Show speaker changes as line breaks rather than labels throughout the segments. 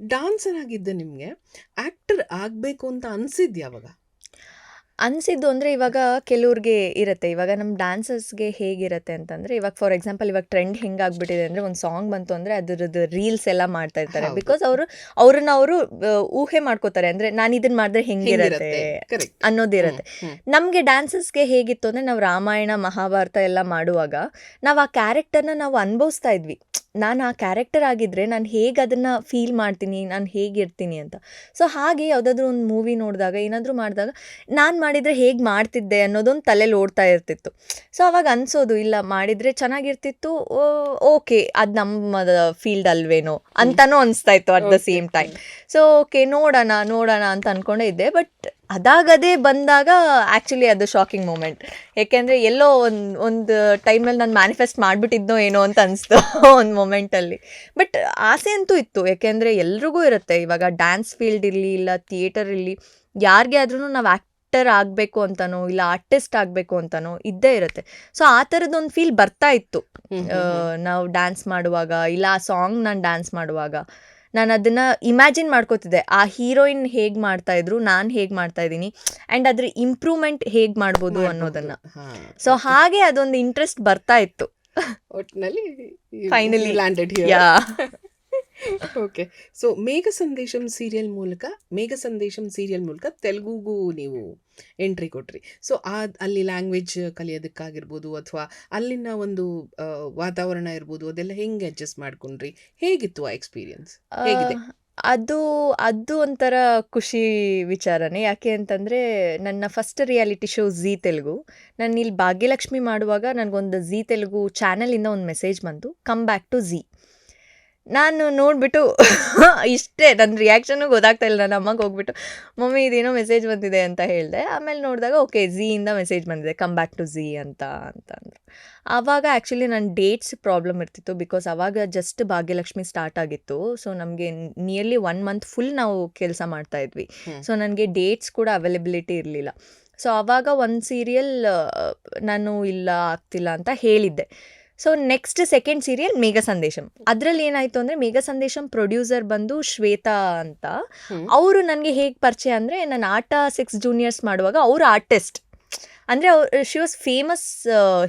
Dancer ಆಗಿದ್ದ ನಿಮಗೆ. Actor ಆಗಬೇಕು ಅಂತ ಅನ್ಸಿದ್ ಯಾವಾಗ
ಅನಿಸಿದ್ದು ಅಂದರೆ ಇವಾಗ ಕೆಲವ್ರಿಗೆ ಇರುತ್ತೆ. ಇವಾಗ ನಮ್ಮ ಡ್ಯಾನ್ಸರ್ಸ್ಗೆ ಹೇಗಿರುತ್ತೆ ಅಂತಂದರೆ ಇವಾಗ ಫಾರ್ ಎಕ್ಸಾಂಪಲ್ ಇವಾಗ ಟ್ರೆಂಡ್ ಹೆಂಗಾಗ್ಬಿಟ್ಟಿದೆ ಅಂದರೆ ಒಂದು ಸಾಂಗ್ ಬಂತು ಅಂದರೆ ಅದರದ್ದು ರೀಲ್ಸ್ ಎಲ್ಲ ಮಾಡ್ತಾ ಇರ್ತಾರೆ. ಬಿಕಾಸ್ ಅವರು ಅವ್ರನ್ನ ಅವರು ಊಹೆ ಮಾಡ್ಕೋತಾರೆ. ಅಂದರೆ ನಾನು ಇದನ್ನ ಮಾಡಿದ್ರೆ ಹೆಂಗಿರುತ್ತೆ ಅನ್ನೋದಿರುತ್ತೆ. ನಮಗೆ ಡ್ಯಾನ್ಸಸ್ಗೆ ಹೇಗಿತ್ತು ಅಂದರೆ ನಾವು ರಾಮಾಯಣ ಮಹಾಭಾರತ ಎಲ್ಲ ಮಾಡುವಾಗ ನಾವು ಆ ಕ್ಯಾರೆಕ್ಟರ್ನ ನಾವು ಅನುಭವಿಸ್ತಾ ಇದ್ವಿ. ನಾನು ಆ ಕ್ಯಾರೆಕ್ಟರ್ ಆಗಿದ್ರೆ ನಾನು ಹೇಗೆ ಅದನ್ನು ಫೀಲ್ ಮಾಡ್ತೀನಿ ನಾನು ಹೇಗಿರ್ತೀನಿ ಅಂತ. ಸೊ ಹಾಗೆ ಯಾವುದಾದ್ರೂ ಒಂದು ಮೂವಿ ನೋಡಿದಾಗ ಏನಾದರೂ ಮಾಡಿದಾಗ ನಾನು ಮಾಡಿದರೆ ಹೇಗೆ ಮಾಡ್ತಿದ್ದೆ ಅನ್ನೋದೊಂದು ತಲೆಯಲ್ಲಿ ಓಡ್ತಾ ಇರ್ತಿತ್ತು. ಸೊ ಅವಾಗ ಅನ್ಸೋದು ಇಲ್ಲ ಮಾಡಿದರೆ ಚೆನ್ನಾಗಿರ್ತಿತ್ತು ಓಕೆ ಅದು ನಮ್ಮ ಫೀಲ್ಡ್ ಅಲ್ವೇನೋ ಅಂತನೂ ಅನಿಸ್ತಾ ಇತ್ತು at the same time so okay ನೋಡೋಣ ನೋಡೋಣ ಅಂತ ಅಂದ್ಕೊಂಡೇ ಇದ್ದೆ ಬಟ್ ಅದಾಗದೇ ಬಂದಾಗ ಆ್ಯಕ್ಚುಲಿ ಅದು ಶಾಕಿಂಗ್ ಮೂಮೆಂಟ್ ಏಕೆಂದರೆ ಎಲ್ಲೋ ಒಂದು ಒಂದು ಟೈಮಲ್ಲಿ ನಾನು ಮ್ಯಾನಿಫೆಸ್ಟ್ ಮಾಡಿಬಿಟ್ಟಿದ್ನೋ ಏನೋ ಅಂತ ಅನಿಸ್ತು ಒಂದು ಮೂಮೆಂಟಲ್ಲಿ ಬಟ್ ಆಸೆ ಅಂತೂ ಇತ್ತು. ಏಕೆಂದರೆ ಎಲ್ರಿಗೂ ಇರುತ್ತೆ. ಇವಾಗ ಡ್ಯಾನ್ಸ್ ಫೀಲ್ಡ್ ಇರಲಿ ಇಲ್ಲ ಥಿಯೇಟರ್ ಇರಲಿ ಯಾರಿಗೆ ಆದ್ರೂ ನಾವು ಆ್ಯಕ್ಟರ್ ಆಗಬೇಕು ಅಂತನೋ ಇಲ್ಲ ಆರ್ಟಿಸ್ಟ್ ಆಗಬೇಕು ಅಂತನೋ ಇದ್ದೇ ಇರುತ್ತೆ. ಸೊ ಆ ಥರದೊಂದು ಫೀಲ್ ಬರ್ತಾ ಇತ್ತು. ನಾವು ಡ್ಯಾನ್ಸ್ ಮಾಡುವಾಗ ಇಲ್ಲ ಆ ಸಾಂಗ್ ನಾನು ಡ್ಯಾನ್ಸ್ ಮಾಡುವಾಗ. ನಾನು ಅದನ್ನು ಇಮ್ಯಾಜಿನ್ ಮಾಡ್ಕೋತಿದ್ದೆ. ಆ ಹೀರೋಯಿನ್ ಹೇಗೆ ಮಾಡ್ತಾ ಇದ್ರು ನಾನು ಹೇಗೆ ಮಾಡ್ತಾ ಇದ್ದೀನಿ ಆ್ಯಂಡ್ ಅದ್ರ ಇಂಪ್ರೂವ್ಮೆಂಟ್ ಹೇಗೆ ಮಾಡ್ಬೋದು ಅನ್ನೋದನ್ನು. ಸೊ ಹಾಗೆ ಅದೊಂದು ಇಂಟ್ರೆಸ್ಟ್ ಬರ್ತಾ ಇತ್ತು.
ಒಟ್ನಲ್ಲಿ
finally
landed
yeah
okay so Megha Sandesham serial ಮೂಲಕ ಮೇಘ ಸಂದೇಶಂ ಸೀರಿಯಲ್ ಮೂಲಕ ತೆಲುಗುಗೂ ನೀವು ಎಂಟ್ರಿ ಕೊಟ್ರಿ. ಸೊ ಆ ಅಲ್ಲಿ ಲ್ಯಾಂಗ್ವೇಜ್ ಕಲಿಯೋದಕ್ಕಾಗಿರ್ಬೋದು ಅಥವಾ ಅಲ್ಲಿನ ಒಂದು ವಾತಾವರಣ ಇರ್ಬೋದು ಅದೆಲ್ಲ ಹೆಂಗೆ ಅಡ್ಜಸ್ಟ್ ಮಾಡ್ಕೊಂಡ್ರಿ? ಹೇಗಿತ್ತು ಆ ಎಕ್ಸ್ಪೀರಿಯನ್ಸ್ ಹೇಗಿದೆ?
ಅದು ಅದು ಒಂಥರ ಖುಷಿ ವಿಚಾರನೇ. ಯಾಕೆ ಅಂತಂದರೆ ನನ್ನ first reality show Zee Telugu. ನಾನು ಇಲ್ಲಿ ಭಾಗ್ಯಲಕ್ಷ್ಮಿ ಮಾಡುವಾಗ ನನಗೊಂದು ಝೀ ತೆಲುಗು ಚಾನಲಿಂದ ಒಂದು ಮೆಸೇಜ್ ಬಂತು. Come back to Zee. ನಾನು ನೋಡಿಬಿಟ್ಟು ಇಷ್ಟೇ ನನ್ನ ರಿಯಾಕ್ಷನ್ನು ಗೊತ್ತಾಗ್ತಾ ಇಲ್ಲ ನನ್ನ ಅಮ್ಮಗೆ ಹೋಗ್ಬಿಟ್ಟು. ಮಮ್ಮಿ ಇದೇನೋ ಮೆಸೇಜ್ ಬಂದಿದೆ ಅಂತ ಹೇಳಿದೆ. ಆಮೇಲೆ ನೋಡಿದಾಗ ಓಕೆ ಝೀಯಿಂದ ಮೆಸೇಜ್ ಬಂದಿದೆ. ಕಮ್ ಬ್ಯಾಕ್ ಟು ಝೀ ಅಂತ ಅಂತ ಅಂದರು. ಆವಾಗ ಆ್ಯಕ್ಚುಲಿ ನನ್ನ ಡೇಟ್ಸ್ ಪ್ರಾಬ್ಲಮ್ ಇರ್ತಿತ್ತು ಬಿಕಾಸ್ ಆವಾಗ ಜಸ್ಟ್ ಭಾಗ್ಯಲಕ್ಷ್ಮಿ ಸ್ಟಾರ್ಟ್ ಆಗಿತ್ತು. ಸೊ ನಮಗೆ ನಿಯರ್ಲಿ ಒನ್ ಮಂತ್ ಫುಲ್ ನಾವು ಕೆಲಸ ಮಾಡ್ತಾ ಇದ್ವಿ. ಸೊ ನನಗೆ ಡೇಟ್ಸ್ ಕೂಡ ಅವೈಲೆಬಿಲಿಟಿ ಇರಲಿಲ್ಲ. ಸೊ ಆವಾಗ ಒಂದು ಸೀರಿಯಲ್ ನಾನು ಇಲ್ಲ ಆಗ್ತಿಲ್ಲ ಅಂತ ಹೇಳಿದ್ದೆ. So next second serial Megha Sandesham ಅದರಲ್ಲಿ ಏನಾಯ್ತು ಅಂದ್ರೆ ಮೇಘ ಸಂದೇಶಂ ಪ್ರೊಡ್ಯೂಸರ್ ಬಂದು ಶ್ವೇತಾ ಅಂತ. ಅವರು ನನಗೆ ಹೇಗೆ ಪರಿಚಯ ಅಂದ್ರೆ ನಾನು ಆಟ ಸಿಕ್ಸ್ ಜೂನಿಯರ್ಸ್ ಮಾಡುವಾಗ ಅವರು ಆರ್ಟಿಸ್ಟ್ ಅಂದ್ರೆ ಅವ್ರು ಶಿ ವಾಸ್ ಫೇಮಸ್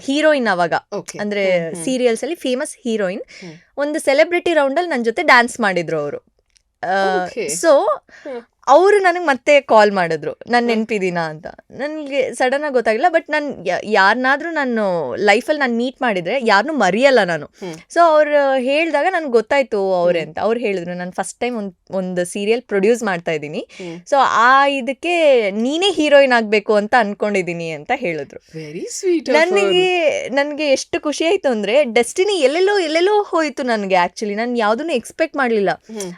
ಹೀರೋಯಿನ್ ಅವಾಗ ಅಂದ್ರೆ. ಸೀರಿಯಲ್ಸ್ ಅಲ್ಲಿ ಫೇಮಸ್ ಹೀರೋಯಿನ್ ಒಂದು ಸೆಲೆಬ್ರಿಟಿ ರೌಂಡ್ ಅಲ್ಲಿ ನನ್ನ ಜೊತೆ ಡ್ಯಾನ್ಸ್ ಮಾಡಿದ್ರು ಅವರು. ಸೊ. ಅವರು ನನಗೆ ಮತ್ತೆ ಕಾಲ್ ಮಾಡಿದ್ರು. ನಾನು ನೆನಪಿದ್ದೀನಾ ಅಂತ. ನನಗೆ ಸಡನ್ನಾಗಿ ಗೊತ್ತಾಗಿಲ್ಲ ಬಟ್ ನಾನು ಯಾರನ್ನಾದ್ರೂ ನಾನು ಲೈಫಲ್ಲಿ ನಾನು ಮೀಟ್ ಮಾಡಿದರೆ ಯಾರನ್ನೂ ಮರೆಯಲ್ಲ ನಾನು. ಸೊ ಅವ್ರು ಹೇಳಿದಾಗ ನನಗೆ ಗೊತ್ತಾಯ್ತು ಅವರೇ ಅಂತ. ಅವ್ರು ಹೇಳಿದ್ರು ನಾನು ಫಸ್ಟ್ ಟೈಮ್ ಒಂದು ಒಂದು ಸೀರಿಯಲ್ ಪ್ರೊಡ್ಯೂಸ್ ಮಾಡ್ತಾ ಇದ್ದೀನಿ. ಸೊ ಆ ಇದಕ್ಕೆ ನೀನೇ ಹೀರೋಯಿನ್ ಆಗಬೇಕು ಅಂತ ಅನ್ಕೊಂಡಿದ್ದೀನಿ ಅಂತ ಹೇಳಿದ್ರು.
ವೆರಿ ಸ್ವೀಟ್
ನನಗೆ ನನಗೆ ಎಷ್ಟು ಖುಷಿ ಆಯ್ತು ಅಂದ್ರೆ ಡೆಸ್ಟಿನಿ ಎಲ್ಲೆಲ್ಲೋ ಎಲ್ಲೆಲ್ಲೋ ಹೋಯ್ತು ನನಗೆ ಆ್ಯಕ್ಚುಲಿ ನಾನು ಯಾವುದನ್ನು ಎಕ್ಸ್ಪೆಕ್ಟ್ ಮಾಡಲಿಲ್ಲ.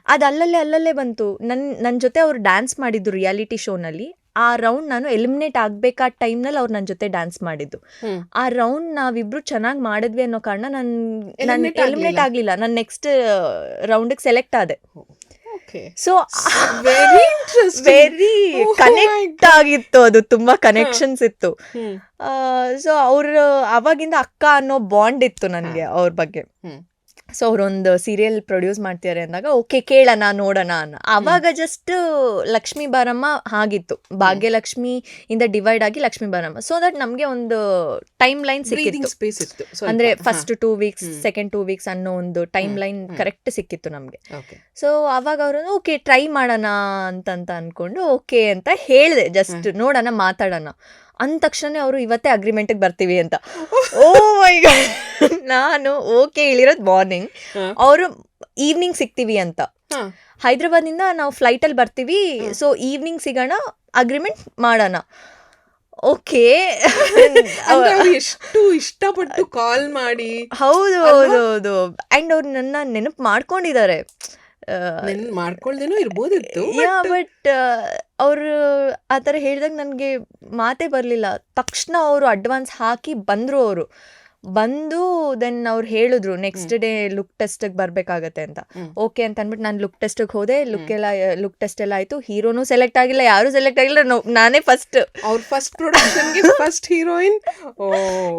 ಅದು ಅಲ್ಲಲ್ಲೇ ಅಲ್ಲಲ್ಲೇ ಬಂತು. ನನ್ನ ನನ್ನ ಜೊತೆ ಅವ್ರು ಡ್ಯಾನ್ಸ್ ಮಾಡಿದ್ದು ರಿಯಾಲಿಟಿ ಶೋನಲ್ಲಿ ಆ ರೌಂಡ್ ನಾನು ಎಲಿಮಿನೇಟ್ ಆಗಬೇಕಾದ ಟೈಮ್ನಲ್ಲಿ ಅವ್ರು ನನ್ನ ಜೊತೆ ಡ್ಯಾನ್ಸ್ ಮಾಡಿದ್ದು. ಆ ರೌಂಡ್ ನಾವಿಬ್ರು ಚೆನ್ನಾಗಿ ಮಾಡಿದ್ವಿ ಅನ್ನೋ ಕಾರಣ ನಾನು ನಾನು ಎಲಿಮಿನೇಟ್
ಆಗ್ಲಿಲ್ಲ?
ನಾನು ನೆಕ್ಸ್ಟ್ ರೌಂಡಿಗೆ ಸೆಲೆಕ್ಟ್ ಆದೆ. ಸೊ
ವೆರಿ
ವೆರಿ ಕನೆಕ್ಟ್ ಆಗಿತ್ತು ಅದು ತುಂಬಾ ಕನೆಕ್ಷನ್ಸ್ ಇತ್ತು. ಸೊ ಅವ್ರ ಅವಾಗಿಂದ ಅಕ್ಕ ಅನ್ನೋ ಬಾಂಡ್ ಇತ್ತು ನನಗೆ ಅವ್ರ ಬಗ್ಗೆ. ಸೊ ಅವರೊಂದು ಸೀರಿಯಲ್ ಪ್ರೊಡ್ಯೂಸ್ ಮಾಡ್ತಿದ್ದಾರೆ ಅಂದಾಗ ಓಕೆ ಕೇಳೋಣ ನೋಡೋಣ ಅನ್ನ. ಅವಾಗ ಜಸ್ಟ್ ಲಕ್ಷ್ಮೀ ಬಾರಮ್ಮ ಆಗಿತ್ತು. ಭಾಗ್ಯಲಕ್ಷ್ಮಿ ಇಂದ ಡಿವೈಡ್ ಆಗಿ ಲಕ್ಷ್ಮೀ ಬಾರಮ್ಮ. ಸೊ ದಟ್ ನಮಗೆ ಒಂದು ಟೈಮ್ ಲೈನ್ ಸಿಕ್ಕಿತ್ತು. ಅಂದ್ರೆ first two weeks second two weeks ಅನ್ನೋ ಒಂದು ಟೈಮ್ ಲೈನ್ ಕರೆಕ್ಟ್ ಸಿಕ್ಕಿತ್ತು ನಮಗೆ. ಸೊ ಅವಾಗ ಅವರು ಓಕೆ ಟ್ರೈ ಮಾಡೋಣ ಅಂತಂತ ಅನ್ಕೊಂಡು ಓಕೆ ಅಂತ ಹೇಳಿದೆ. ಜಸ್ಟ್ ನೋಡೋಣ ಮಾತಾಡೋಣ. ಅಂದ ತಕ್ಷಣ ಅವರು ಇವತ್ತೇ ಅಗ್ರಿಮೆಂಟಿಗೆ ಬರ್ತೀವಿ ಅಂತ. ಓ ಮೈ ಗಾಡ್ ನಾನು ಓಕೆ ಹೇಳಿರೋದು ಮಾರ್ನಿಂಗ್. ಅವರು ಈವ್ನಿಂಗ್ ಸಿಗ್ತೀವಿ ಅಂತ.
ಹಾ.
ಹೈದ್ರಾಬಾದಿಂದ ನಾವು ಫ್ಲೈಟಲ್ಲಿ ಬರ್ತೀವಿ ಸೊ ಈವ್ನಿಂಗ್ ಸಿಗೋಣ ಅಗ್ರಿಮೆಂಟ್ ಮಾಡೋಣ. ಓಕೆ
ಎಷ್ಟು ಇಷ್ಟಪಟ್ಟು ಕಾಲ್ ಮಾಡಿ.
ಹೌದು ಹೌದು ಹೌದು. ಅಂಡ್ ಅವ್ರು ನನ್ನ ನೆನಪು ಮಾಡ್ಕೊಂಡಿದ್ದಾರೆ.
ಮಾಡ್ಕೊಳ್ದೇನೋ ಇರ್ಬೋದಿತ್ತು
ಯಾ ಬಟ್ ಅವರು ಆ ಥರ ಹೇಳಿದಾಗ ನನಗೆ ಮಾತೇ ಬರಲಿಲ್ಲ. ತಕ್ಷಣ ಅವರು ಅಡ್ವಾನ್ಸ್ ಹಾಕಿ ಬಂದರು ಅವರು. ಬಂದು ದೆನ್ ಅವ್ರು ಹೇಳಿದ್ರು ನೆಕ್ಸ್ಟ್ ಡೇ ಲುಕ್ ಟೆಸ್ಟಿಗೆ ಬರಬೇಕಾಗತ್ತೆ ಅಂತ. ಓಕೆ ಅಂತ ಅಂದ್ಬಿಟ್ಟು ನಾನು ಲುಕ್ ಟೆಸ್ಟಿಗೆ ಹೋದೆ ಲುಕ್ ಎಲ್ಲ ಲುಕ್ ಟೆಸ್ಟ್ ಎಲ್ಲ ಆಯಿತು. ಹೀರೋನು ಸೆಲೆಕ್ಟ್ ಆಗಿಲ್ಲ ಯಾರು ಸೆಲೆಕ್ಟ್ ಆಗಿಲ್ಲ ನಾನೇ ಫಸ್ಟ್
ಅವ್ರ ಫಸ್ಟ್ ಪ್ರೊಡಕ್ಷನ್ಗೆ ಫಸ್ಟ್ ಹೀರೋಯಿನ್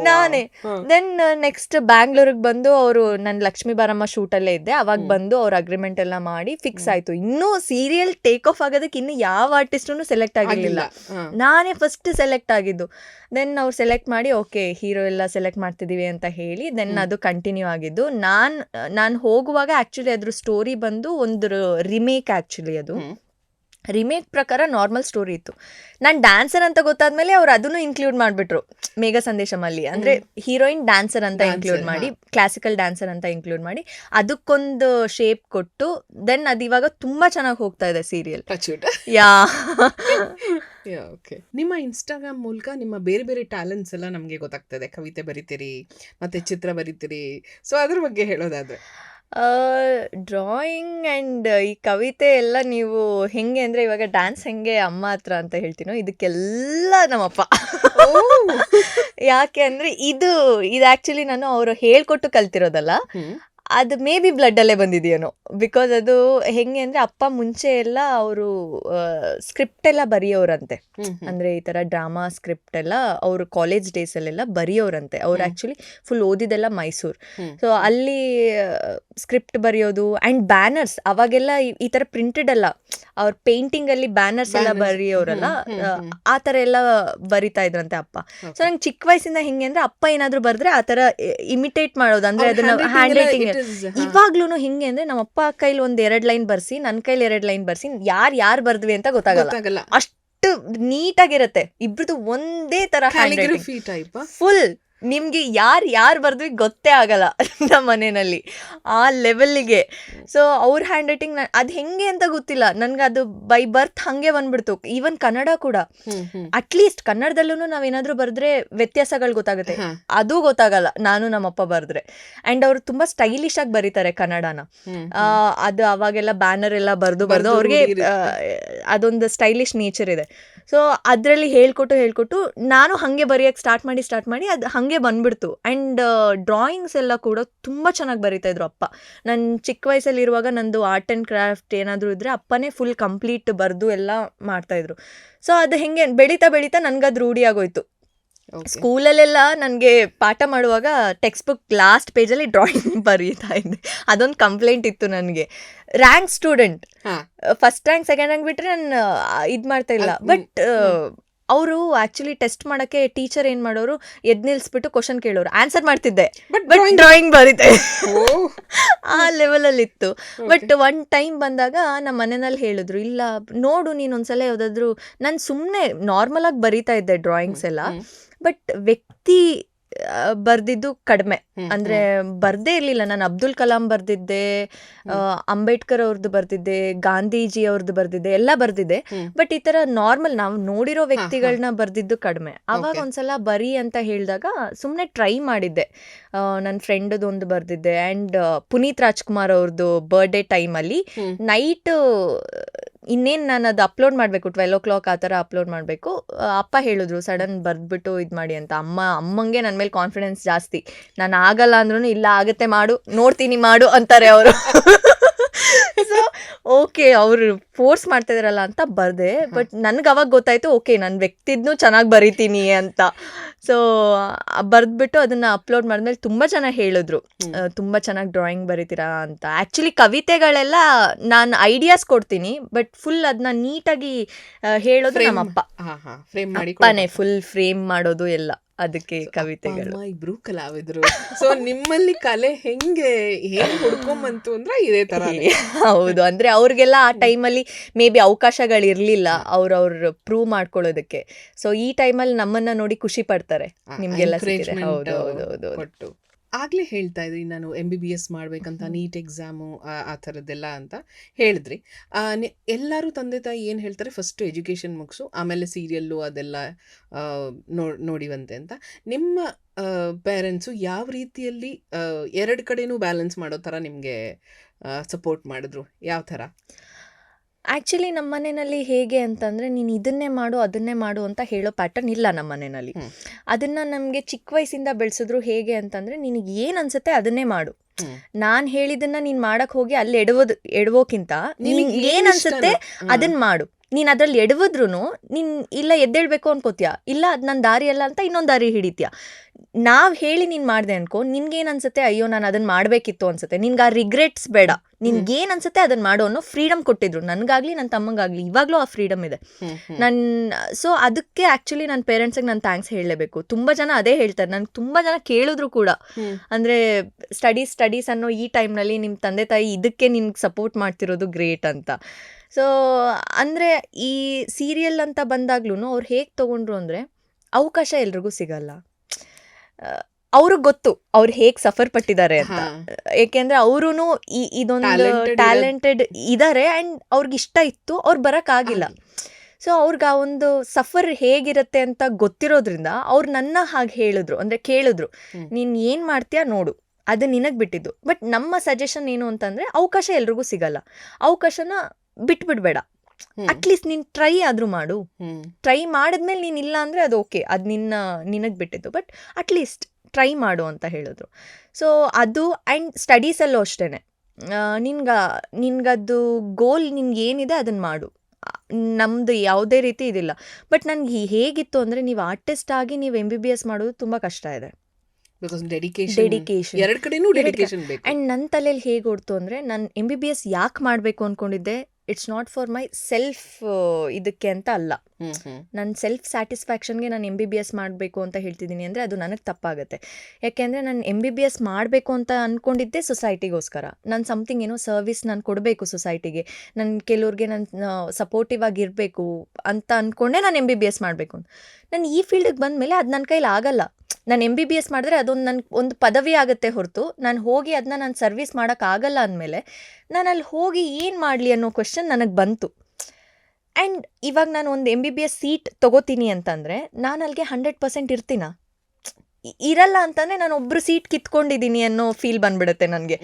ನಾನೇ. ದೆನ್ ನೆಕ್ಸ್ಟ್ ಬ್ಯಾಂಗ್ಳೂರಿಗೆ ಬಂದು ಅವರು ನನ್ನ ಲಕ್ಷ್ಮೀ ಬಾರಮ್ಮ ಶೂಟಲ್ಲೇ ಇದ್ದೆ. ಅವಾಗ ಬಂದು ಅವ್ರ ಅಗ್ರಿಮೆಂಟ್ ಎಲ್ಲ ಮಾಡಿ ಫಿಕ್ಸ್. ಆಯ್ತು. ಇನ್ನೂ ಸೀರಿಯಲ್ ಟೇಕ್ ಆಫ್ ಆಗೋದಕ್ಕೆ ಇನ್ನು ಯಾವ ಆರ್ಟಿಸ್ಟು ಸೆಲೆಕ್ಟ್ ಆಗಿರಲಿಲ್ಲ. ನಾನೇ ಫಸ್ಟ್ ಸೆಲೆಕ್ಟ್ ಆಗಿದ್ದು. ದೆನ್ ಅವ್ರು ಸೆಲೆಕ್ಟ್ ಮಾಡಿ ಓಕೆ ಹೀರೋ ಎಲ್ಲ ಸೆಲೆಕ್ಟ್ ಮಾಡ್ತಿದೀವಿ ಅಂತ ಹೇಳಿ ದೆನ್ ಅದು ಕಂಟಿನ್ಯೂ ಆಗಿದ್ದು. ನಾನು ನಾನು ಹೋಗುವಾಗ ಆಕ್ಚುಲಿ ಅದ್ರ ಸ್ಟೋರಿ ಬಂದು ಒಂದು ರಿಮೇಕ್ ಆಕ್ಚುಲಿ ಅದು. ರಿಮೇಕ್ ಪ್ರಕಾರ ನಾರ್ಮಲ್ ಸ್ಟೋರಿ ಇತ್ತು. ನಾನು ಡ್ಯಾನ್ಸರ್ ಅಂತ ಗೊತ್ತಾದ್ಮೇಲೆ ಅವ್ರು ಅದನ್ನು ಇನ್ಕ್ಲೂಡ್ ಮಾಡಿಬಿಟ್ರು. ಮೇಘ ಸಂದೇಶಮಲ್ಲಿ ಅಂದರೆ ಹೀರೋಯಿನ್ ಡ್ಯಾನ್ಸರ್ ಅಂತ ಇನ್ಕ್ಲೂಡ್ ಮಾಡಿ ಕ್ಲಾಸಿಕಲ್ ಡ್ಯಾನ್ಸರ್ ಅಂತ ಇನ್ಕ್ಲೂಡ್ ಮಾಡಿ ಅದಕ್ಕೊಂದು ಶೇಪ್ ಕೊಟ್ಟು ದೆನ್ ಅದು ಇವಾಗ ತುಂಬ ಚೆನ್ನಾಗಿ ಹೋಗ್ತಾ ಇದೆ ಸೀರಿಯಲ್ ಯಾ.
ಓಕೆ ನಿಮ್ಮ ಇನ್ಸ್ಟಾಗ್ರಾಮ್ ಮೂಲಕ ನಿಮ್ಮ ಬೇರೆ ಬೇರೆ ಟ್ಯಾಲೆಂಟ್ಸ್ ಎಲ್ಲ ನಮಗೆ ಗೊತ್ತಾಗ್ತದೆ. ಕವಿತೆ ಬರಿತೀರಿ ಮತ್ತೆ ಚಿತ್ರ ಬರಿತೀರಿ. ಸೊ ಅದ್ರ ಬಗ್ಗೆ ಹೇಳೋದಾದ್ರೆ.
ಡ್ರಾಯಿಂಗ್ ಆ್ಯಂಡ್ ಈ ಕವಿತೆ ಎಲ್ಲ ನೀವು ಹೆಂಗೆ ಅಂದರೆ ಇವಾಗ ಡ್ಯಾನ್ಸ್ ಹೆಂಗೆ ಅಮ್ಮ ಹತ್ರ ಅಂತ ಹೇಳ್ತೀನೋ ಇದಕ್ಕೆಲ್ಲ ನಮ್ಮಪ್ಪ. ಯಾಕೆ ಅಂದರೆ ಇದು ಇದು ಆ್ಯಕ್ಚುಲಿ ನಾನು ಅವರು ಹೇಳ್ಕೊಟ್ಟು ಕಲ್ತಿರೋದಲ್ಲ. ಅದು ಮೇ ಬಿ ಬ್ಲಡ್ಡಲ್ಲೇ ಬಂದಿದೆಯೇನೋ. ಬಿಕಾಸ್ ಅದು ಹೆಂಗೆ ಅಂದರೆ ಅಪ್ಪ ಮುಂಚೆ ಎಲ್ಲ ಅವರು ಸ್ಕ್ರಿಪ್ಟ್ ಎಲ್ಲ ಬರೆಯೋರಂತೆ. ಅಂದರೆ ಈ ಥರ ಡ್ರಾಮಾ ಸ್ಕ್ರಿಪ್ಟ್ ಎಲ್ಲ ಅವರು ಕಾಲೇಜ್ ಡೇಸಲ್ಲೆಲ್ಲ ಬರೆಯೋರಂತೆ. ಅವ್ರು
ಆಕ್ಚುಲಿ
ಆ್ಯಕ್ಚುಲಿ ಫುಲ್ ಓದಿದ್ದೆಲ್ಲ ಮೈಸೂರು. ಸೊ ಅಲ್ಲಿ ಸ್ಕ್ರಿಪ್ಟ್ ಬರೆಯೋದು ಆ್ಯಂಡ್ ಬ್ಯಾನರ್ಸ್ ಅವಾಗೆಲ್ಲ ಈ- ತರ ಥರ ಪ್ರಿಂಟೆಡ್ ಅಲ್ಲ. ಅವ್ರ ಪೇಂಟಿಂಗ್ ಅಲ್ಲಿ ಬ್ಯಾನರ್ಸ್ ಎಲ್ಲ. ಬರೆಯೋರಲ್ಲ. ಆ- ತರ ಥರ ಎಲ್ಲ ಬರಿತಾ ಇದ್ರಂತೆ ಅಪ್ಪ. ಸೊ ನಂಗೆ ಚಿಕ್ಕ ವಯಸ್ಸಿಂದ ಹೆಂಗೆ ಅಂದ್ರೆ ಅಪ್ಪ ಏನಾದ್ರು ಬರೆದ್ರೆ ಆ ಥರ ಇಮಿಟೇಟ್ ಮಾಡೋದು. ಅಂದ್ರೆ ಅದನ್ನು ಹ್ಯಾಂಡ್ ರೈಟಿಂಗ್. ಇವಾಗ್ಲೂ ಹಿಂಗೆ ಅಂದ್ರೆ ನಮ್ಮ ಅಪ್ಪ ಕೈಲಿ ಒಂದ್ ಎರಡ್ ಲೈನ್ ಬರ್ಸಿ ನನ್ನ ಕೈಲಿ ಎರಡ್ ಲೈನ್ ಬರ್ಸಿ ಯಾರ್ ಯಾರ್ ಬರ್ದ್ವಿ ಅಂತ ಗೊತ್ತಾಗಲ್ಲ. ಅಷ್ಟು ನೀಟಾಗಿರತ್ತೆ. ಇಬ್ರದ್ದು ಒಂದೇ ತರ ಫುಲ್ ನಿಮ್ಗೆ ಯಾರು ಯಾರು ಬರೆದ್ವಿ ಗೊತ್ತೇ ಆಗಲ್ಲ ನಮ್ಮ ಮನೆಯಲ್ಲಿ ಆ ಲೆವೆಲ್ಗೆ ಸೊ ಅವ್ರ ಹ್ಯಾಂಡ್ ರೈಟಿಂಗ್ ಅದು ಹೆಂಗೆ ಅಂತ ಗೊತ್ತಿಲ್ಲ. ನನ್ಗೆ ಅದು ಬೈ ಬರ್ತ್ ಹಂಗೆ ಬಂದ್ಬಿಡ್ತು. ಈವನ್ ಕನ್ನಡ ಕೂಡ. ಅಟ್ಲೀಸ್ಟ್ ಕನ್ನಡದಲ್ಲೂ ನಾವೇನಾದರೂ ಬರೆದ್ರೆ ವ್ಯತ್ಯಾಸಗಳು ಗೊತ್ತಾಗುತ್ತೆ. ಅದು ಗೊತ್ತಾಗಲ್ಲ. ನಾನು ನಮ್ಮಪ್ಪ ಬರೆದ್ರೆ. ಅಂಡ್ ಅವ್ರು ತುಂಬಾ ಸ್ಟೈಲಿಶ್ ಆಗಿ ಬರೀತಾರೆ ಕನ್ನಡನ. ಆ, ಅದು ಅವಾಗೆಲ್ಲ ಬ್ಯಾನರ್ ಎಲ್ಲ ಬರೆದು ಬರ್ದು ಅವ್ರಿಗೆ ಅದೊಂದು ಸ್ಟೈಲಿಶ್ ನೇಚರ್ ಇದೆ. ಸೊ ಅದರಲ್ಲಿ ಹೇಳ್ಕೊಟ್ಟು ಹೇಳ್ಕೊಟ್ಟು ನಾನು ಹಾಗೆ ಬರೆಯೋಕ್ಕೆ ಸ್ಟಾರ್ಟ್ ಮಾಡಿ ಸ್ಟಾರ್ಟ್ ಮಾಡಿ ಅದು ಹಾಗೆ ಬಂದ್ಬಿಡ್ತು. ಆ್ಯಂಡ್ ಡ್ರಾಯಿಂಗ್ಸ್ ಎಲ್ಲ ಕೂಡ ತುಂಬ ಚೆನ್ನಾಗಿ ಬರಿತಾ ಇದ್ರು ಅಪ್ಪ. ನನ್ನ ಚಿಕ್ಕ ವಯಸ್ಸಲ್ಲಿರುವಾಗ ನಂದು ಆರ್ಟ್ ಆ್ಯಂಡ್ ಕ್ರಾಫ್ಟ್ ಏನಾದರೂ ಇದ್ದರೆ ಅಪ್ಪನೇ ಫುಲ್ ಕಂಪ್ಲೀಟ್ ಬರೆದು ಎಲ್ಲ ಮಾಡ್ತಾಯಿದ್ರು ಸೊ ಅದು ಹೆಂಗೆ ಬೆಳೀತಾ ಬೆಳೀತಾ ನನಗದು ರೂಢಿ ಆಗೋಯ್ತು. ಸ್ಕೂಲಲ್ಲೆಲ್ಲ ನನಗೆ ಪಾಠ ಮಾಡುವಾಗ ಟೆಕ್ಸ್ಟ್ ಬುಕ್ ಲಾಸ್ಟ್ ಪೇಜಲ್ಲಿ ಡ್ರಾಯಿಂಗ್ ಬರೀತಾ ಇದ್ದೆ. ಅದೊಂದು ಕಂಪ್ಲೇಂಟ್ ಇತ್ತು ನನಗೆ. Rank student. First rank second rank ಬಿಟ್ಟರೆ ನಾನು ಇದು ಮಾಡ್ತಾ ಇಲ್ಲ. ಬಟ್ ಅವರು ಆಕ್ಚುಲಿ ಟೆಸ್ಟ್ ಮಾಡೋಕ್ಕೆ ಟೀಚರ್ ಏನು ಮಾಡೋರು ಎದ್ ನಿಲ್ಸ್ಬಿಟ್ಟು ಕ್ವಶನ್ ಕೇಳೋರು. ಆನ್ಸರ್ ಮಾಡ್ತಿದ್ದೆ.
ಬಟ್
ಬಟ್ ಡ್ರಾಯಿಂಗ್ ಬರೀತೆ. ಆ ಲೆವೆಲಲ್ಲಿ ಇತ್ತು. ಬಟ್ ಒನ್ ಟೈಮ್ ಬಂದಾಗ ನಮ್ಮ ಮನೆಯಲ್ಲಿ ಹೇಳಿದ್ರು ಇಲ್ಲ ನೋಡು ನೀನು ಒಂದ್ಸಲ ಯಾವುದಾದ್ರೂ ನಾನು ಸುಮ್ಮನೆ ನಾರ್ಮಲ್ ಆಗಿ ಬರೀತಾ ಇದ್ದೆ ಡ್ರಾಯಿಂಗ್ಸ್ ಎಲ್ಲ. ಬಟ್ ವ್ಯಕ್ತಿ ಬರ್ದಿದ್ದು ಕಡಿಮೆ. ಅಂದ್ರೆ ಬರ್ದೇ ಇರ್ಲಿಲ್ಲ. ನಾನು ಅಬ್ದುಲ್ ಕಲಾಂ ಬರ್ದಿದ್ದೆ ಅಂಬೇಡ್ಕರ್ ಅವ್ರದ್ದು ಬರ್ದಿದ್ದೆ ಗಾಂಧೀಜಿ ಅವ್ರದ್ದು ಬರ್ದಿದ್ದೆ ಎಲ್ಲ ಬರ್ದಿದ್ದೆ. ಬಟ್ ಈ ತರ ನಾರ್ಮಲ್ ನಾವು ನೋಡಿರೋ ವ್ಯಕ್ತಿಗಳನ್ನ ಬರ್ದಿದ್ದು ಕಡಿಮೆ. ಅವಾಗ. ಒಂದ್ಸಲ ಬರಿ ಅಂತ ಹೇಳಿದಾಗ ಸುಮ್ಮನೆ ಟ್ರೈ ಮಾಡಿದ್ದೆ. ನನ್ನ ಫ್ರೆಂಡದು ಒಂದು ಬರ್ದಿದ್ದೆ. ಅಂಡ್ ಪುನೀತ್ ರಾಜ್ಕುಮಾರ್ ಅವ್ರದ್ದು ಬರ್ಡೇ ಟೈಮಲ್ಲಿ
ಅಲ್ಲಿ
ನೈಟ್ ಇನ್ನೇನು ನಾನು ಅದು ಅಪ್ಲೋಡ್ ಮಾಡಬೇಕು ಟ್ವೆಲ್ ಓ ಕ್ಲಾಕ್ ಆ ಥರ ಅಪ್ಲೋಡ್ ಮಾಡಬೇಕು. ಅಪ್ಪ ಹೇಳಿದ್ರು, ಸಡನ್ ಬರ್ದ್ಬಿಟ್ಟು ಇದು ಮಾಡಿ ಅಂತ. ಅಮ್ಮ, ಅಮ್ಮಂಗೆ ನನ್ನ ಮೇಲೆ ಕಾನ್ಫಿಡೆನ್ಸ್ ಜಾಸ್ತಿ. ನಾನು ಆಗಲ್ಲ ಅಂದ್ರೂ ಇಲ್ಲ, ಆಗುತ್ತೆ, ಮಾಡು, ನೋಡ್ತೀನಿ, ಮಾಡು, ಅಂತಾರೆ ಅವರು. ಸೊ ಓಕೆ ಅವರು ಫೋರ್ಸ್ ಮಾಡ್ತಾ ಇದಾರಲ್ಲ ಅಂತ ಬರ್ದೆ ಬಟ್ ನನ್ಗೆ ಅವಾಗ ಗೊತ್ತಾಯ್ತು ಓಕೆ ನನ್ನ ವ್ಯಕ್ತಿದ್ನು ಚೆನ್ನಾಗಿ ಬರಿತೀನಿ ಅಂತ. ಸೊ ಬರ್ದ್ಬಿಟ್ಟು ಅದನ್ನ ಅಪ್ಲೋಡ್ ಮಾಡಿದ್ಮೇಲೆ ತುಂಬ ಜನ ಹೇಳಿದ್ರು ತುಂಬಾ ಚೆನ್ನಾಗಿ ಡ್ರಾಯಿಂಗ್ ಬರೀತೀರಾ ಅಂತ. ಆ್ಯಕ್ಚುಲಿ ಕವಿತೆಗಳೆಲ್ಲ ನಾನು ಐಡಿಯಾಸ್ ಕೊಡ್ತೀನಿ ಬಟ್ ಫುಲ್ ಅದನ್ನ ನೀಟಾಗಿ ಹೇಳೋದು ನಮ್ಮಪ್ಪ.
ಫ್ರೇಮ್ ಮಾಡಿ
ಅಪ್ಪನೇ ಫುಲ್ ಫ್ರೇಮ್ ಮಾಡೋದು ಎಲ್ಲ. ಅದಕ್ಕೆ ಕವಿತೆಗಳು.
ಇಬ್ರು ಕಲಾವಿದ್ರು. ಸೊ ನಿಮ್ಮಲ್ಲಿ ಕಲೆ ಹೆಂಗೆ ಹೇಗೆ ಹುಡ್ಕೊಂಬಂತು ಅಂದ್ರೆ ಇದೇ ತರ
ಹೌದು ಅಂದ್ರೆ ಅವ್ರಿಗೆಲ್ಲ ಆ ಟೈಮಲ್ಲಿ ಮೇ ಬಿ ಅವಕಾಶಗಳಿರ್ಲಿಲ್ಲ ಅವ್ರ ಪ್ರೂವ್ ಮಾಡ್ಕೊಳ್ಳೋದಕ್ಕೆ. ಸೊ ಈ ಟೈಮಲ್ಲಿ ನಮ್ಮನ್ನ ನೋಡಿ ಖುಷಿ ಪಡ್ತಾರೆ ನಿಮ್ಗೆಲ್ಲ. ಹೌದು, ಹೌದು, ಹೌದು,
ಆಗ್ಲೇ ಹೇಳ್ತಾ ಇದ್ರಿ ನಾನು ಎಂ ಬಿ ಬಿ ಎಸ್ ಮಾಡಬೇಕಂತ ನೀಟ್ ಎಕ್ಸಾಮು ಆ ಥರದ್ದೆಲ್ಲ ಅಂತ ಹೇಳಿದ್ರಿ. ಎಲ್ಲರೂ ತಂದೆ ತಾಯಿ ಏನು ಹೇಳ್ತಾರೆ? ಫಸ್ಟ್ ಎಜುಕೇಷನ್ ಮುಗಿಸು ಆಮೇಲೆ ಸೀರಿಯಲ್ಲು ಅದೆಲ್ಲ ನೋ- ನೋಡಿವಂತೆ ಅಂತ. ನಿಮ್ಮ ಪೇರೆಂಟ್ಸು ಯಾವ ರೀತಿಯಲ್ಲಿ ಎರಡು ಕಡೆನೂ ಬ್ಯಾಲೆನ್ಸ್ ಮಾಡೋ ಥರ ನಿಮಗೆ ಸಪೋರ್ಟ್ ಮಾಡಿದ್ರು? ಯಾವ ಥರ?
ಆ್ಯಕ್ಚುಲಿ ನಮ್ಮ ಮನೆಯಲ್ಲಿ ಹೇಗೆ ಅಂತಂದರೆ ನೀನು ಇದನ್ನೇ ಮಾಡು ಅದನ್ನೇ ಮಾಡು ಅಂತ ಹೇಳೋ ಪ್ಯಾಟರ್ನ್ ಇಲ್ಲ ನಮ್ಮ ಮನೆಯಲ್ಲಿ. ಅದನ್ನು ನಮಗೆ ಚಿಕ್ಕ ವಯಸ್ಸಿಂದ ಬೆಳೆಸಿದ್ರು ಹೇಗೆ ಅಂತಂದರೆ ನಿನಗೆ ಏನು ಅನ್ಸುತ್ತೆ ಅದನ್ನೇ ಮಾಡು. ನಾನು ಹೇಳಿದ್ದನ್ನ ನೀನು ಮಾಡಕ್ಕೆ ಹೋಗಿ ಅಲ್ಲಿ ಎಡವೋದು ಎಡವೋಕ್ಕಿಂತ
ನಿನಗ್ ಏನ್
ಅನ್ಸುತ್ತೆ ಅದನ್ನ ಮಾಡು. ನೀನು ಅದರಲ್ಲಿ ಎಡವಿದ್ರು ನೀನು ಇಲ್ಲ ಎದ್ದೇಳ್ಬೇಕು ಅನ್ಕೋತೀಯ? ಇಲ್ಲ ಅದು ನನ್ನ ದಾರಿ ಅಲ್ಲ ಅಂತ ಇನ್ನೊಂದು ದಾರಿ ಹಿಡಿತೀಯ? ನಾವು ಹೇಳಿ ನೀನು ಮಾಡಿದೆ ಅನ್ಕೋ ನಿನ್ಗೇನು ಅನ್ಸುತ್ತೆ ಅಯ್ಯೋ ನಾನು ಅದನ್ನು ಮಾಡಬೇಕಿತ್ತು ಅನ್ಸುತ್ತೆ. ನಿನ್ಗೆ ಆ ರಿಗ್ರೆಟ್ಸ್ ಬೇಡ. ನಿನ್ಗೇನು ಅನ್ಸುತ್ತೆ ಅದನ್ನು ಮಾಡೋ ಅನ್ನೋ ಫ್ರೀಡಮ್ ಕೊಟ್ಟಿದ್ರು. ನನಗಾಗ್ಲಿ ನನ್ನ ತಮ್ಮಂಗಾಗ್ಲಿ ಇವಾಗಲೂ ಆ ಫ್ರೀಡಮ್ ಇದೆ. ನನ್ನ ಸೊ ಅದಕ್ಕೆ ಆ್ಯಕ್ಚುಲಿ ನನ್ನ ಪೇರೆಂಟ್ಸಿಗೆ ನಾನು ಥ್ಯಾಂಕ್ಸ್ ಹೇಳಲೇಬೇಕು. ತುಂಬ ಜನ ಅದೇ ಹೇಳ್ತಾರೆ. ನನಗೆ ತುಂಬ ಜನ ಕೇಳಿದ್ರು ಕೂಡ. ಅಂದರೆ ಸ್ಟಡೀಸ್ ಸ್ಟಡೀಸ್ ಅನ್ನೋ ಈ ಟೈಮ್ನಲ್ಲಿ ನಿಮ್ಮ ತಂದೆ ತಾಯಿ ಇದಕ್ಕೆ ನಿನ್ಗೆ ಸಪೋರ್ಟ್ ಮಾಡ್ತಿರೋದು ಗ್ರೇಟ್ ಅಂತ. ಸೊ ಅಂದರೆ ಈ ಸೀರಿಯಲ್ ಅಂತ ಬಂದಾಗ್ಲೂ ಅವ್ರು ಹೇಗೆ ತೊಗೊಂಡ್ರು ಅಂದರೆ ಅವಕಾಶ ಎಲ್ರಿಗೂ ಸಿಗಲ್ಲ. ಅವ್ರಿಗೆ ಗೊತ್ತು ಅವ್ರು ಹೇಗೆ ಸಫರ್ ಪಟ್ಟಿದ್ದಾರೆ ಅಂತ. ಏಕೆಂದ್ರೆ ಅವರು ಈ ಇದೊಂದು ಟ್ಯಾಲೆಂಟೆಡ್ ಇದ್ದಾರೆ ಆ್ಯಂಡ್ ಅವ್ರಿಗೆ ಇಷ್ಟ ಇತ್ತು ಅವ್ರು ಬರೋಕ್ಕಾಗಿಲ್ಲ ಸೊ ಅವ್ರಿಗೆ ಆ ಒಂದು ಸಫರ್ ಹೇಗಿರುತ್ತೆ ಅಂತ ಗೊತ್ತಿರೋದ್ರಿಂದ ಅವ್ರು ನನ್ನ ಹಾಗೆ ಹೇಳಿದ್ರು ಅಂದರೆ ಕೇಳಿದ್ರು. ನೀನು ಏನು ಮಾಡ್ತೀಯಾ ನೋಡು ಅದು ನಿನಗೆ ಬಿಟ್ಟಿದ್ದು. ಬಟ್ ನಮ್ಮ ಸಜೆಷನ್ ಏನು ಅಂತಂದರೆ ಅವಕಾಶ ಎಲ್ರಿಗೂ ಸಿಗಲ್ಲ. ಅವಕಾಶನ ಬಿಟ್ಬಿಡ್ಬೇಡ. ಅಟ್ಲೀಸ್ಟ್ ನೀನು ಟ್ರೈ ಆದರೂ ಮಾಡು. ಟ್ರೈ ಮಾಡಿದ್ಮೇಲೆ ನೀನು ಇಲ್ಲ ಅಂದರೆ ಅದು ಓಕೆ ಅದು ನಿನ್ನ ನಿನಗೆ ಬಿಟ್ಟಿದ್ದು. ಬಟ್ ಅಟ್ಲೀಸ್ಟ್ ಟ್ರೈ ಮಾಡು ಅಂತ ಹೇಳಿದ್ರು. ಸೊ ಅದು ಆ್ಯಂಡ್ ಸ್ಟಡೀಸಲ್ಲೂ ಅಷ್ಟೇ ನಿನ್ಗೆ ನಿನ್ಗದು ಗೋಲ್ ನಿನ್ಗೆ ಏನಿದೆ ಅದನ್ನು ಮಾಡು. ನಮ್ಮದು ಯಾವುದೇ ರೀತಿ ಇದಿಲ್ಲ. ಬಟ್ ನನಗೆ ಹೇಗಿತ್ತು ಅಂದರೆ ನೀವು ಆರ್ಟಿಸ್ಟ್ ಆಗಿ ನೀವು ಎಂ ಬಿ ಬಿ ಎಸ್ ಮಾಡೋದು ತುಂಬ ಕಷ್ಟ ಇದೆ. ಡೆಡಿಕೇಶನ್
ಎರಡ್ ಕಡೆನೂ
ಎರಡ್
ಡೆಡಿಕೇಶನ್ ಬೇಕು.
ಆ್ಯಂಡ್ ನನ್ನ ತಲೆಯಲ್ಲಿ ಹೇಗೆ ಓಡ್ತು ಅಂದರೆ ನಾನು ಎಂ ಬಿ ಬಿ ಎಸ್ ಯಾಕೆ ಮಾಡಬೇಕು ಅಂದ್ಕೊಂಡಿದ್ದೆ it's not for myself ಇದಕ್ಕೆ ಅಂತ ಅಲ್ಲ. ನನ್ನ ಸೆಲ್ಫ್ ಸ್ಯಾಟಿಸ್ಫ್ಯಾಕ್ಷನ್ಗೆ ನಾನು ಎಂ ಬಿ ಬಿ ಎಸ್ ಮಾಡಬೇಕು ಅಂತ ಹೇಳ್ತಿದ್ದೀನಿ ಅಂದರೆ ಅದು ನನಗೆ ತಪ್ಪಾಗುತ್ತೆ. ಯಾಕೆಂದರೆ ನಾನು ಎಂ ಬಿ ಬಿ ಎಸ್ ಮಾಡಬೇಕು ಅಂತ ಅಂದ್ಕೊಂಡಿದ್ದೆ ಸೊಸೈಟಿಗೋಸ್ಕರ. ನಾನು ಸಮಥಿಂಗ್ ಏನೋ ಸರ್ವಿಸ್ ನಾನು ಕೊಡಬೇಕು ಸೊಸೈಟಿಗೆ. ನಾನು ಕೆಲವ್ರಿಗೆ ನಾನು ಸಪೋರ್ಟಿವ್ ಆಗಿರಬೇಕು ಅಂತ ಅಂದ್ಕೊಂಡೆ ನಾನು ಎಂ ಬಿ ಬಿ ಎಸ್ ಮಾಡಬೇಕು ಅಂತ. ನಾನು ಈ ಫೀಲ್ಡಿಗೆ ಬಂದಮೇಲೆ ಅದು ನನ್ನ ಕೈಲಿ ಆಗಲ್ಲ. ನಾನು ಎಂ ಬಿ ಬಿ ಎಸ್ ಮಾಡಿದ್ರೆ ಅದೊಂದು ನನ್ನ ಒಂದು ಪದವಿ ಆಗುತ್ತೆ ಹೊರತು. ನಾನು ಹೋಗಿ ಅದನ್ನ ನಾನು ಸರ್ವಿಸ್ ಮಾಡೋಕ್ಕಾಗಲ್ಲ ಅಂದಮೇಲೆ ನಾನು ಅಲ್ಲಿ ಹೋಗಿ ಏನು ಮಾಡಲಿ ಅನ್ನೋ ಕ್ವಶನ್ ನನಗೆ ಬಂತು. ಆ್ಯಂಡ್ ಇವಾಗ ನಾನು ಒಂದು M B B S seat ತೊಗೋತೀನಿ ಅಂತಂದರೆ ನಾನು ಅಲ್ಲಿಗೆ ಹಂಡ್ರೆಡ್ ಪರ್ಸೆಂಟ್ ಇರ್ತೀನ? ಇರಲ್ಲ ಅಂತಂದ್ರೆ ನಾನು ಒಬ್ರು ಸೀಟ್ ಕಿತ್ಕೊಂಡಿದ್ದೀನಿ ಅನ್ನೋ ಫೀಲ್ ಬಂದ್ಬಿಡುತ್ತೆ ನನಗೆ.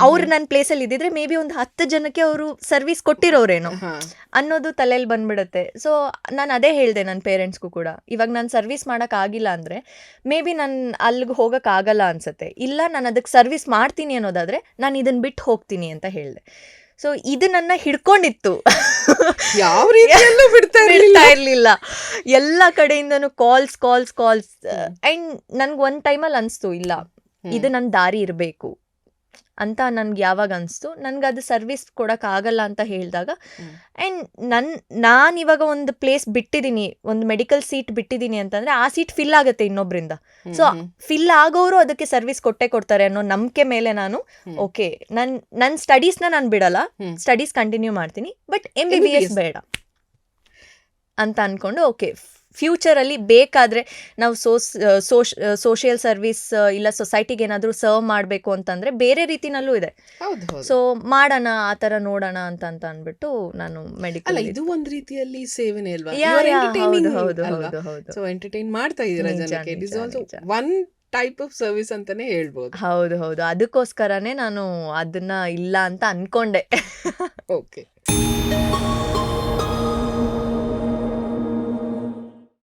ಅವ್ರು. ನನ್ನ ಪ್ಲೇಸಲ್ಲಿ ಇದ್ದಿದ್ರೆ ಮೇ ಬಿ ಒಂದು ಹತ್ತು ಜನಕ್ಕೆ ಅವರು ಸರ್ವಿಸ್ ಕೊಟ್ಟಿರೋರೇನೋ ಅನ್ನೋದು ತಲೆಯಲ್ಲಿ ಬಂದ್ಬಿಡುತ್ತೆ. ಸೊ ನಾನು ಅದೇ ಹೇಳಿದೆ ನನ್ನ ಪೇರೆಂಟ್ಸ್ಗೂ ಕೂಡ. ಇವಾಗ ನಾನು ಸರ್ವಿಸ್ ಮಾಡೋಕ್ಕಾಗಿಲ್ಲ ಅಂದರೆ ಮೇ ಬಿ ನಾನು ಅಲ್ಲಿಗೆ ಹೋಗೋಕ್ಕಾಗಲ್ಲ ಅನ್ಸುತ್ತೆ. ಇಲ್ಲ ನಾನು ಅದಕ್ಕೆ ಸರ್ವಿಸ್ ಮಾಡ್ತೀನಿ ಅನ್ನೋದಾದರೆ ನಾನು ಇದನ್ನು ಬಿಟ್ಟು ಹೋಗ್ತೀನಿ ಅಂತ ಹೇಳಿದೆ. ಸೊ ಇದು ನನ್ನ ಹಿಡ್ಕೊಂಡಿತ್ತು.
ಯಾವ ರೀತಿಯಲ್ಲೂ ಬಿಡ್ತಾ ಇರ್ಲಿಲ್ಲ
ಬಿಡ್ತಾ ಇರಲಿಲ್ಲ. ಎಲ್ಲ ಕಡೆಯಿಂದನೂ ಕಾಲ್ಸ್ ಕಾಲ್ಸ್ ಕಾಲ್ಸ್ ಅಂಡ್ ನನ್ಗೆ ಒಂದು ಟೈಮಲ್ಲಿ ಅನಿಸ್ತು ಇಲ್ಲ ಇದು ನನ್ನ ದಾರಿ ಇರಬೇಕು. ಅಂತ ನನ್ಗೆ ಯಾವಾಗ ಅನಿಸ್ತು. ನನಗೆ ಅದು ಸರ್ವಿಸ್ ಕೊಡೋಕ್ಕಾಗಲ್ಲ ಅಂತ ಹೇಳಿದಾಗ. ಆ್ಯಂಡ್ ನನ್ನ ನಾನು ಇವಾಗ ಒಂದು ಪ್ಲೇಸ್ ಬಿಟ್ಟಿದ್ದೀನಿ ಒಂದು ಮೆಡಿಕಲ್ ಸೀಟ್ ಬಿಟ್ಟಿದ್ದೀನಿ ಅಂತಂದರೆ ಆ ಸೀಟ್ ಫಿಲ್ ಆಗುತ್ತೆ ಇನ್ನೊಬ್ಬರಿಂದ ಸೊ ಫಿಲ್ ಆಗೋರು ಅದಕ್ಕೆ ಸರ್ವಿಸ್ ಕೊಟ್ಟೆ ಕೊಡ್ತಾರೆ ಅನ್ನೋ ನಂಬಿಕೆ ಮೇಲೆ ನಾನು. ಓಕೆ ನನ್ನ ನನ್ನ ಸ್ಟಡೀಸ್ನ ನಾನು ಬಿಡಲ್ಲ. ಸ್ಟಡೀಸ್ ಕಂಟಿನ್ಯೂ ಮಾಡ್ತೀನಿ. But M B B S ಬೇಡ. ಅಂತ ಅಂದ್ಕೊಂಡು ಓಕೆ ಫ್ಯೂಚರಲ್ಲಿ ಬೇಕಾದರೆ ನಾವು ಸೋಸ್ ಸೋಶ್ ಸೋಷಿಯಲ್ ಸರ್ವಿಸ್ ಇಲ್ಲ ಸೊಸೈಟಿಗೆ ಏನಾದರೂ ಸರ್ವ್ ಮಾಡಬೇಕು ಅಂತಂದರೆ ಬೇರೆ ರೀತಿನಲ್ಲೂ ಇದೆ. ಸೊ ಮಾಡೋಣ ಆ ಥರ ನೋಡೋಣ ಅಂತ ಅಂತ ಅಂದ್ಬಿಟ್ಟು ನಾನು ಮೆಡಿಕಲ್
ಇದು. ಒಂದು ರೀತಿಯಲ್ಲಿ ಸೇವೆನೇ ಅಲ್ವಾ?
ಹೌದು ಹೌದು
ಸೊ ಎಂಟರ್ಟೈನ್ ಮಾಡ್ತಾ
ಇದ್ದೀರಾ
ಜನಕ್ಕೆ. ಇಟ್ ಇಸ್ ಆಲ್ಸೋ
ನಿಜ.
ಒನ್ ಟೈಪ್ ಆಫ್ ಸರ್ವಿಸ್ ಅಂತಾನೆ ಹೇಳ್ಬೋದು.
ಹೌದು ಹೌದು. ಅದಕ್ಕೋಸ್ಕರನೇ ನಾನು ಅದನ್ನ ಇಲ್ಲ ಅಂತ ಅನ್ಕೊಂಡೆ.
ಓಕೆ